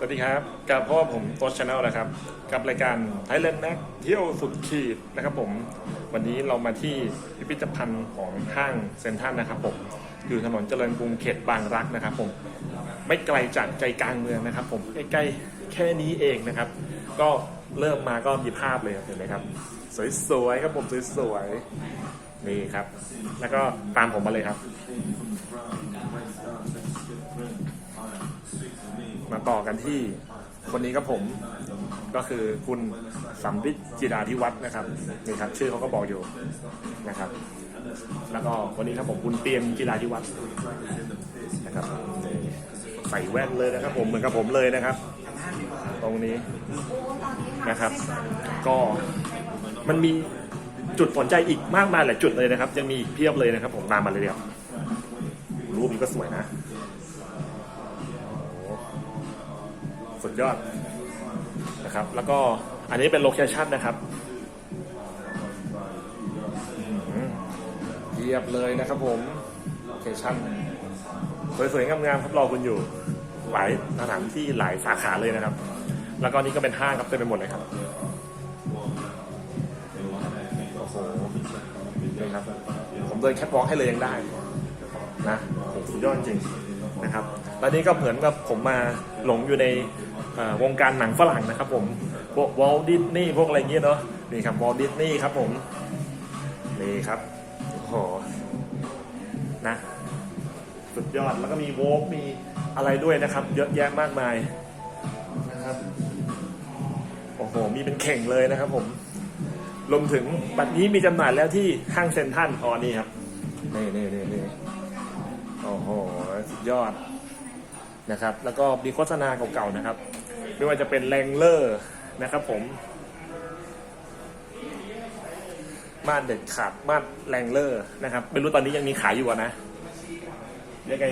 สวัสดีครับกับพ่อผมโต๊ชแนลนะครับ กับรายการไทยแลนด์นักเที่ยวสุดขีดนะครับผม วันนี้เรามาที่พิพิธภัณฑ์ของห้างเซ็นทรัลนะครับผม อยู่ถนนเจริญกรุงเขตบางรักนะครับผม ไม่ไกลจากใจกลางเมืองนะครับผมใกล้ๆแค่นี้เองนะครับ ก็เริ่มมาก็มีภาพเลยเห็นไหมครับ สวยๆครับผมสวยๆนี่ครับ แล้วก็ตามผมมาเลยครับ มาต่อกันที่คนนี้ครับผมก็คือคุณสัมฤทธิ์จิราธิวัฒน์นะครับนี่ครับชื่อเขาก็บอกอยู่นะครับ แล้วก็วันนี้ครับผมคุณเตียมจิราธิวัฒน์นะครับใส่แว่นเลยนะครับ ผมเหมือนกับผมเลยนะครับ ตรงนี้นะครับ ก็มันมีจุดสนใจอีกมากมายหลายจุดเลยนะครับ ยังมีเพียบเลยนะครับ ผมตามมาเลยเดียวรูปนี้ก็สวยนะ สุดยอดนะครับ แล้วก็อันนี้เป็นโลเคชันนะครับเยียบเลยนะครับผมโลเคชั่นสวยๆงามๆครับรอคุณอยู่ หลายสถานที่หลายสาขาเลยนะครับ แล้วก็นี่ก็เป็นห้างครับเต็มไปหมดเลยครับโอ้โหนี่ครับ ผมเดินแคทวอล์กให้เลยยังได้นะสุดยอดจริงนะครับ แล้วนี่ก็เหมือนกับผมมาหลงอยู่ในวงการหนังฝรั่งนะครับผมพวกวอลดิสนีย์พวกอะไรเงี้ยเนาะนี่ครับวอลดิสนีย์ครับผมนี่ครับโอ้โหนะสุดยอดแล้วก็มีโวกมีอะไรด้วยนะครับ เยอะแยะมากมายนะครับโอ้โหมีเป็นเข่งเลยนะครับผมรวมถึงบัตรนี้มีจำหน่ายแล้วที่ห้างเซ็นทรัลอ๋อนี่ครับนี่นี่นี่นี่โอ้โหสุดยอด นะครับ แล้วก็มีโฆษณาเก่าๆนะครับ ไม่ว่าจะเป็นแรงเลอร์นะครับผม มาดเด็ดขาดมาดแรงเลอร์นะครับ ไม่รู้ตอนนี้ยังมีขายอยู่อะนะยังไง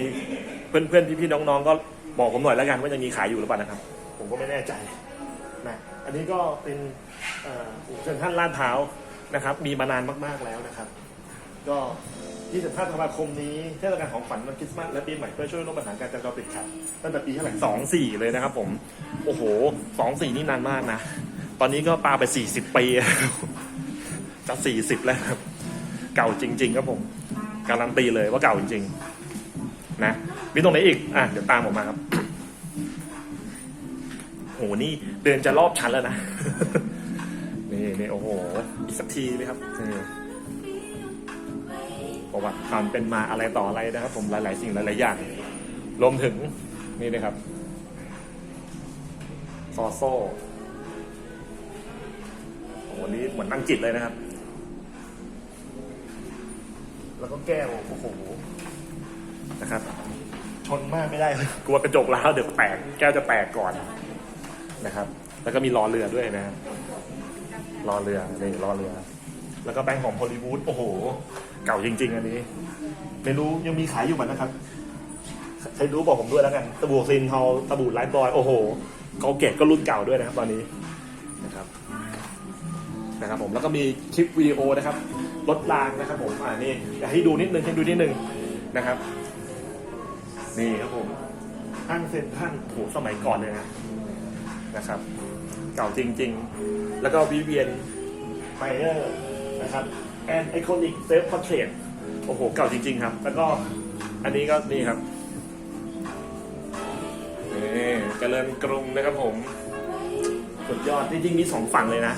เพื่อนเพื่อนพี่พี่ๆน้องๆก็บอกผมหน่อยแล้วกันว่ายังมีขายอยู่หรือเปล่านะครับ ผมก็ไม่แน่ใจนะอันนี้ก็เป็นเอ่อเซ็นทรัลลาดพร้าวนะครับ มีมานานมากๆแล้วนะครับ ก็ ที่สิบห้าธันวาคมนี้เทศกาลของขวัญวันคริสต์มาสและปีใหม่เพื่อช่วยลดปัญหาการจราจรติดขัดตั้งแต่ปีเท่าไหร่สองสี่เลยนะครับผม โอ้โหสองสี่นี่นานมากนะ ตอนนี้ก็ปาไปสี่สิบปี จะสี่สิบแล้วครับ เก่าจริง ๆ ครับผม การันตีเลยว่าเก่าจริง ๆ นะ มีตรงไหนอีก อะ เดี๋ยวตามผมมาครับ โห นี่เดินจะรอบชั้นแล้วนะ นี่นี่โอ้โห อีกสักทีไหมครับนี่ ประวัติความเป็นมาอะไรต่ออะไรนะครับ ผมหลาย ๆ สิ่งหลาย ๆ อย่างรวมถึงนี่นะครับซอโซ่โอ้โหนี่เหมือนนั่งจิตเลยนะครับ แล้วก็แก้วโอ้โหนะครับ ชนมากไม่ได้เลยกลัวกระจกร้าวเดี๋ยวแตกแก้วจะแตกก่อนนะครับ แล้วก็มีรอเรือด้วยนะครับรอเรือนี่รอเรือ แล้วก็แบงค์ของฮอลลีวูดโอ้โห เก่าจริง ๆ อันนี้ ไม่รู้ยังมีขายอยู่ไหมนะครับ ใครรู้บอกผมด้วยแล้วกันตะบูซินทอลตะบูไลท์บอย โอ้โหเกาเกตก็รุ่นเก่าด้วยนะครับ ตอนนี้นะครับนะครับผมแล้วก็มีคลิปวิดีโอนะครับรถรางนะครับผมอ่านี่อยากให้ดูนิดนึงให้ดูนิดนึงนะครับนี่ครับผมห้างเซ็นทรัลโหสมัยก่อนเลยนะนะครับ เก่าจริง ๆ แล้วก็วิเวียนไมเนอร์ นะครับแอนไอคอนิกเซฟพอร์เทรตโอ้โห เก่าจริง ๆ ครับ แล้วก็อันนี้ก็นี่ครับนี่เจริญกรุงนะครับผมสุดยอดจริงๆมีสองฝั่งเลยนะ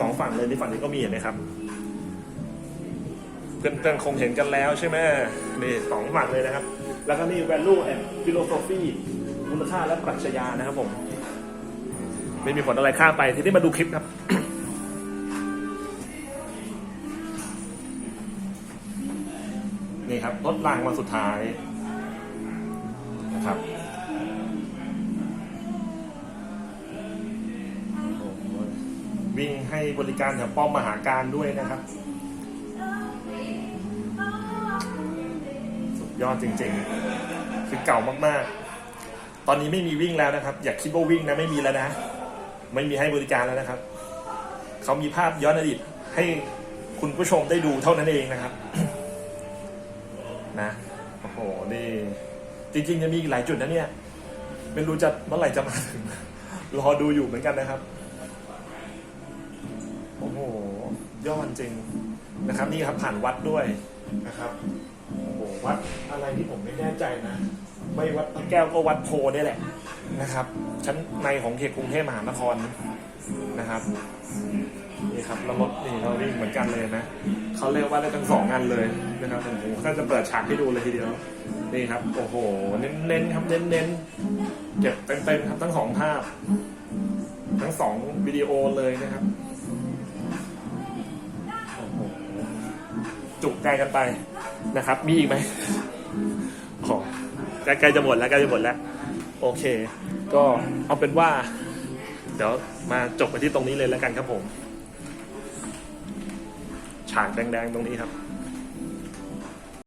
สองฝั่งเลยในฝั่งนี้ก็มีเห็นไหมครับเพื่อนๆคงเห็นกันแล้วใช่ไหมนี่สองฝั่งเลยนะครับ แล้วก็นี่ value and philosophy มูลค่าและปรัชญานะครับผม ไม่มีผลอะไรข้ามไป ทีนี้มาดูคลิปครับ นี่ครับรถรางมาสุดท้ายนะครับวิ่งให้บริการแถวป้อมมหาการด้วยนะครับ สุดยอดจริงๆ คือเก่ามากๆ ตอนนี้ไม่มีวิ่งแล้วนะครับ อย่าคิดว่าวิ่งนะไม่มีแล้วนะ ไม่มีให้บริการแล้วนะครับ เขามีภาพย้อนอดีตให้คุณผู้ชมได้ดูเท่านั้นเองนะครับ นะโอ้โหนี่จริงๆจะมีอีกหลายจุดนะเนี่ย ไม่รู้จะเมื่อไหร่จะมาถึง รอดูอยู่เหมือนกันนะครับ โอ้โหยอดจริงนะครับ นี่ครับผ่านวัดด้วยนะครับโอ้โหวัดอะไรที่ผมไม่แน่ใจนะไม่วัดพระแก้วก็วัดโพนี่แหละนะครับชั้นในของเขตกรุงเทพมหานครนะครับ นี่ครับแล้วรถนี่เราวิ่งเหมือนกันเลยนะเขาเรียกว่าได้ทั้งสองงานเลยนะครับโอ้โหก็จะเปิดฉากให้ดูเลยทีเดียวนี่ครับโอ้โหเน้นๆครับเน้นๆเก็บเต็มๆครับทั้งสองภาพ ทั้งสองวิดีโอเลยนะครับโอ้โหจุกใจกันไปนะครับ มีอีกไหมขอใกล้ๆจะหมดแล้วใกล้จะหมดแล้ว โอเค ก็เอาเป็นว่า เดี๋ยวมาจบไปที่ตรงนี้เลยแล้วกันครับผม ฉากแดงๆตรงนี้ครับ